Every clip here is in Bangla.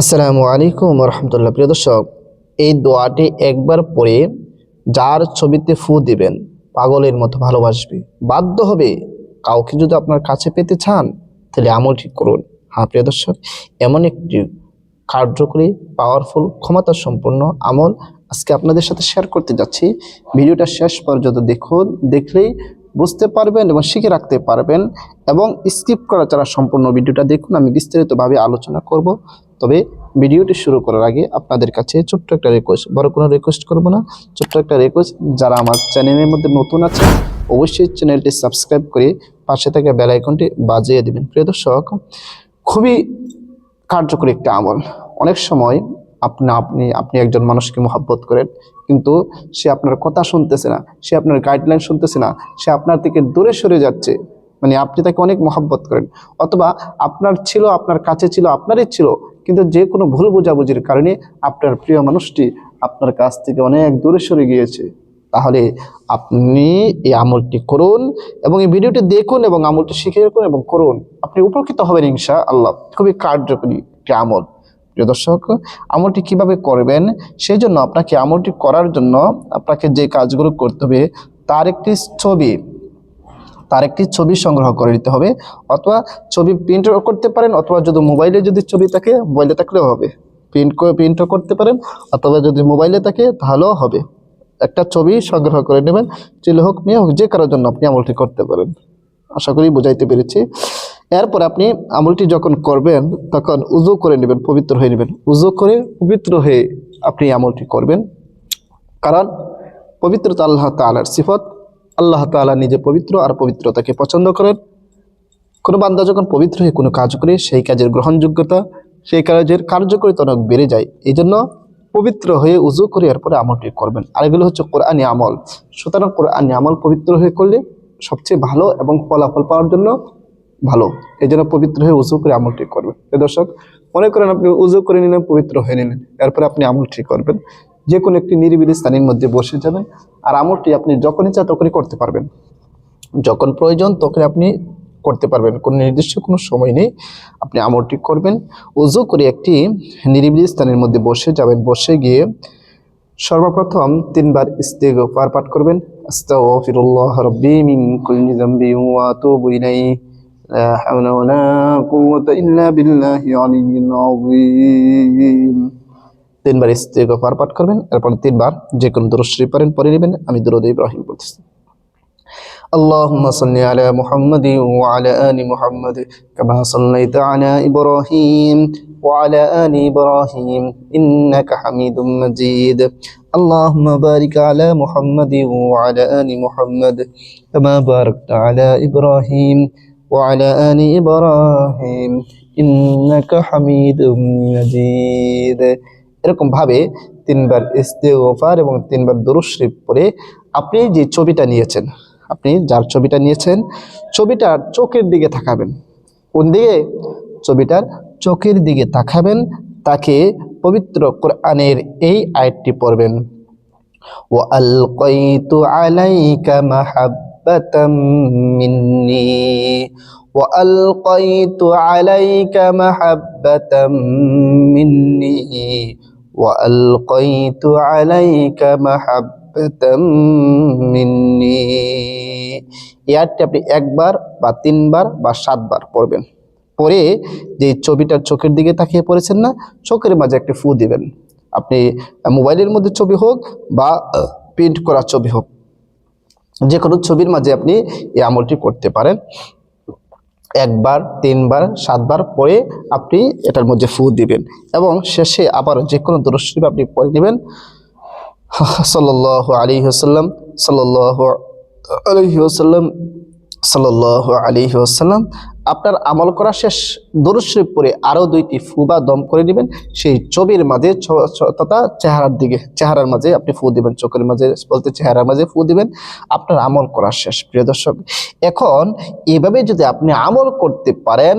আসসালামু আলাইকুম রহমতুল্লাহ প্রিয় দর্শক, এই দোয়াটি একবার পরে যার ছবিতে ফু দিবেন, পাগলের মতো ভালোবাসবে। বাধ্য হবে কাউকে যদি আপনার কাছে পেতে চান, তাহলে আমল ঠিক করুন। হ্যাঁ প্রিয় দর্শক, এমন একটি কার্যকরী পাওয়ারফুল ক্ষমতা সম্পন্ন আমল আজকে আপনাদের সাথে শেয়ার করতে যাচ্ছি। ভিডিওটা শেষ পর্যন্ত দেখুন, দেখলেই বুঝতে পারবেন এবং শিখে রাখতে পারবেন এবং স্কিপ করা ছাড়া সম্পূর্ণ ভিডিওটা দেখুন। আমি বিস্তারিতভাবে আলোচনা করব। তবে ভিডিওটি শুরু করার আগে আপনাদের কাছে ছোট্ট একটা রিকোয়েস্ট বড় কোনো রিকোয়েস্ট করব না। ছোট্ট একটা রিকোয়েস্ট যারা আমার চ্যানেলের মধ্যে নতুন আছে অবশ্যই চ্যানেলটি সাবস্ক্রাইব করে পাশে থাকা বেল আইকনটি বাজিয়ে দেবেন। প্রিয় দর্শক, খুবই কার্যকরী একটা আমল। অনেক সময় আপনি আপনি আপনি একজন মানুষকে মহাব্বত করেন, কিন্তু সে আপনার কথা শুনতেছে না, সে আপনার গাইডলাইন শুনতেছে না, সে আপনার থেকে দূরে সরে যাচ্ছে মানে আপনি তাকে অনেক মহাব্বত করেন। অথবা আপনার ছিল, আপনার কাছে ছিল, আপনারই ছিল কিন্তু যে কোনো ভুল বোঝাবুঝির কারণে আপনার প্রিয় মানুষটি আপনার কাছ থেকে অনেক দূরে সরে গিয়েছে। তাহলে আপনি এই আমলটি করুন এবং এই ভিডিওটি দেখুন এবং আমলটি শিখে রাখুন এবং করুন। আপনি উপকৃত হবেন ইনশা আল্লাহ খুবই কার্যকরী একটি আমল। প্রিয় দর্শক, আমলটি কীভাবে করবেন সেই জন্য আপনাকে আমলটি করার জন্য আপনাকে যে কাজগুলো করতে হবে তার একটি ছবি তার একটি ছবি সংগ্রহ করে নিতে হবে। অথবা ছবি প্রিন্ট করতে পারেন, অথবা যদি মোবাইলে যদি ছবি থাকে মোবাইলে থাকলেও হবে। প্রিন্ট করে প্রিন্টও করতে পারেন, অথবা যদি মোবাইলে থাকে, তাহলেও হবে। একটা ছবি সংগ্রহ করে নেবেন ছেলে হোক মেয়ে হোক, যে কারোর জন্য আপনি আমলটি করতে পারেন। আশা করি বুঝাইতে পেরেছি। এরপর আপনি আমলটি যখন করবেন, তখন উজু করে নেবেন, পবিত্র হয়ে নেবেন। উজু করে পবিত্র হয়ে আপনি আমলটি করবেন। কারণ পবিত্রতা আল্লাহ তালার সিফত। আল্লাহ তাআলা নিজে পবিত্র আর পবিত্রতাকে পছন্দ করেন। কোনো বান্দা যখন পবিত্র হয়ে কোনো কাজ করে, সেই কাজের গ্রহণযোগ্যতা, সেই কাজের কার্যকরিতা অনেক বেড়ে যায়। এই জন্য পবিত্র হয়ে উজু করে এরপরে আমলটি করবেন। আর এগুলো হচ্ছে কোরআনী আমল। সুতরাং কোরআনী আমল পবিত্র হয়ে করলে সবচেয়ে ভালো এবং ফলাফল পাওয়ার জন্য ভালো। এই জন্য পবিত্র হয়ে উজু করে আমলটি করবেন। এ দর্শক, মনে করেন আপনি উজু করে নিলেন, পবিত্র হয়ে নিলেন। এরপরে আপনি আমলটি করবেন। যে কোনো একটি নিরিবিলি স্থানের মধ্যে বসে যাবেন আর আমলটি আপনি যখনই চান তখনই করতে পারবেন। যখন প্রয়োজন তখন আপনি করতে পারবেন। কোনো নির্দিষ্ট কোনো সময় নেই, আপনি আমলটি করবেন। উজু করে একটি নিরিবিলি স্থানের মধ্যে বসে যাবেন। বসে গিয়ে সর্বপ্রথম তিনবার ইস্তেগফার পাঠ করবেন। আস্তাগফিরুল্লাহ রাব্বি মিন কুল্লি যামবি ওয়া আতুবু তিনবার ইস্তেগফার পাঠ করবেন এরপর তিনবার যে কোনো দরুদ শরীফ পারেন পড়ে নেবেন আমি দরুদ ইব্রাহিম বলতেছি اللهم صل على محمد وعلى آل محمد كما صليت على إبراهيم وعلى آل إبراهيم إنك حميد مجيد اللهم بارك على محمد وعلى آل محمد كما باركت على إبراهيم وعلى آل إبراهيم إنك حميد مجيد এরকম ভাবে তিনবার ইস্তেগফার এবং তিনবার দরুদ শরীফ পড়ে আপনি যে ছবিটা নিয়েছেন আপনি যার ছবিটা নিয়েছেন ছবিটার চোখের দিকে তাকাবেন কোন দিকে ছবিটার চোখের দিকে তাকাবেন তাকে পবিত্র কোরআনের এই আয়াতটি পড়বেন ও আলকাইতু আলাইকা মাহাব্বাতাম মিন্নি وألقيت عليك محبة مني وألقيت عليك محبة مني এই আয়াতটি আপনি একবার বা তিনবার বা সাতবার পড়বেন পরে যে ছবিটার চোখের দিকে তাকিয়ে পড়েছেন না চোখের মাঝে একটা ফু দিবেন আপনি মোবাইলের মধ্যে ছবি হোক বা প্রিন্ট করা ছবি হোক যে কোনো ছবির মাঝে আপনি এই আমলটি করতে পারেন একবার, তিনবার, সাতবার পরে আপনি এটার মধ্যে ফু দিবেন এবং শেষে আবার যে কোনো দরশরীফ আপনি পরে নেবেন। সাল্লাহ আলী হাসাল্লাম সাল্লাহ আলহি আসাল্লাম সাল্লাহ আলী আসাল্লাম আপনার আমল করা শেষ দরুদ পরে আরও দুইটি ফু বা দম করে নেবেন। সেই ছবির মাঝে তথা চেহারার দিকে, চেহারার মাঝে আপনি ফু দিবেন, চোখের মাঝে, বলতে চেহারার মাঝে ফু দিবেন। আপনার আমল করা শেষ, প্রিয় দর্শক। এখন এভাবে যদি আপনি আমল করতে পারেন,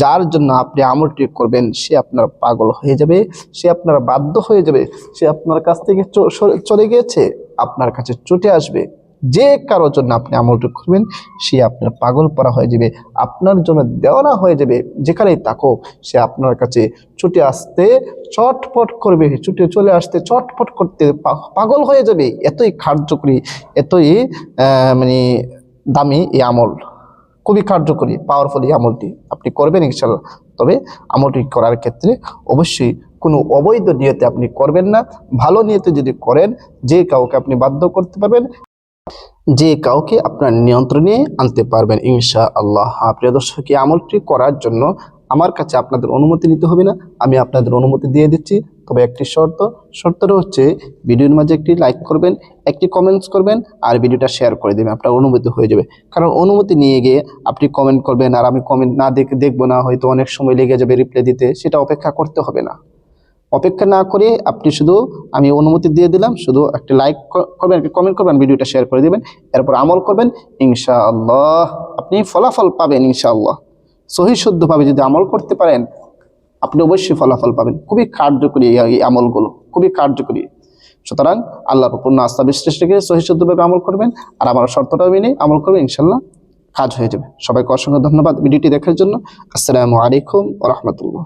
যার জন্য আপনি আমলটি করবেন, সে আপনার পাগল হয়ে যাবে, সে আপনার বাধ্য হয়ে যাবে, সে আপনার কাছ থেকে চলে গিয়েছে, আপনার কাছে ছুটে আসবে। যে কারোর জন্য আপনি আমলটি করবেন, সে আপনার পাগল পরা হয়ে যাবে, আপনার জন্য দেওয়ানা হয়ে যাবে। যেখানেই থাকুক সে আপনার কাছে ছুটে আসতে চটপট করবে, ছুটে চলে আসতে চটপট করতে পাগল হয়ে যাবে। এতই কার্যকরী, এতই মানে দামি এই আমল। খুবই কার্যকরী পাওয়ারফুল এই আমলটি আপনি করবেন ইনশাল্লাহ তবে আমলটি করার ক্ষেত্রে অবশ্যই কোনো অবৈধ নিয়তে আপনি করবেন না। ভালো নিয়তে যদি করেন, যে কাউকে আপনি বাধ্য করতে পারবেন যে কাউকে আপনার নিয়ন্ত্রণে আনতে পারবেন ইনশা আল্লাহ হ্যাঁ, প্রিয় দর্শক এই আমলটি করার জন্য আমার কাছে আপনাদের অনুমতি নিতে হবে না আমি আপনাদের অনুমতি দিয়ে দিচ্ছি। তবে একটি শর্ত শর্তটা হচ্ছে ভিডিওর মাঝে একটি লাইক করবেন একটি কমেন্টস করবেন আর ভিডিওটা শেয়ার করে দেবেন আপনার অনুমতি হয়ে যাবে। কারণ অনুমতি নিয়ে গিয়ে আপনি কমেন্ট করবেন আর আমি কমেন্ট না দেখে দেখব না হয়তো অনেক সময় লেগে যাবে রিপ্লাই দিতে সেটা অপেক্ষা করতে হবে না। অপেক্ষা না করে আপনি শুধু আমি অনুমতি দিয়ে দিলাম, শুধু একটা লাইক করবেন একটা কমেন্ট করবেন, ভিডিওটা শেয়ার করে দিবেন, এরপর আমল করবেন, ইনশাআল্লাহ আপনি ফলাফল পাবেন, ইনশাআল্লাহ। সহি শুদ্ধভাবে যদি আমল করতে পারেন, আপনি অবশ্যই ফলাফল পাবেন। খুবই কার্যকরী এই আমলগুলো, খুবই কার্যকরী। সুতরাং আল্লাহ পূর্ণ আস্থা বিশ্বাস রেখে সহি শুদ্ধভাবে আমল করবেন, আর আমার শর্তটাও মেনে আমল করবেন ইনশাল্লাহ কাজ হয়ে যাবে। সবাইকে অসংখ্য ধন্যবাদ ভিডিওটি দেখার জন্য। আসসালামু আলাইকুম রহমতুল্লাহ।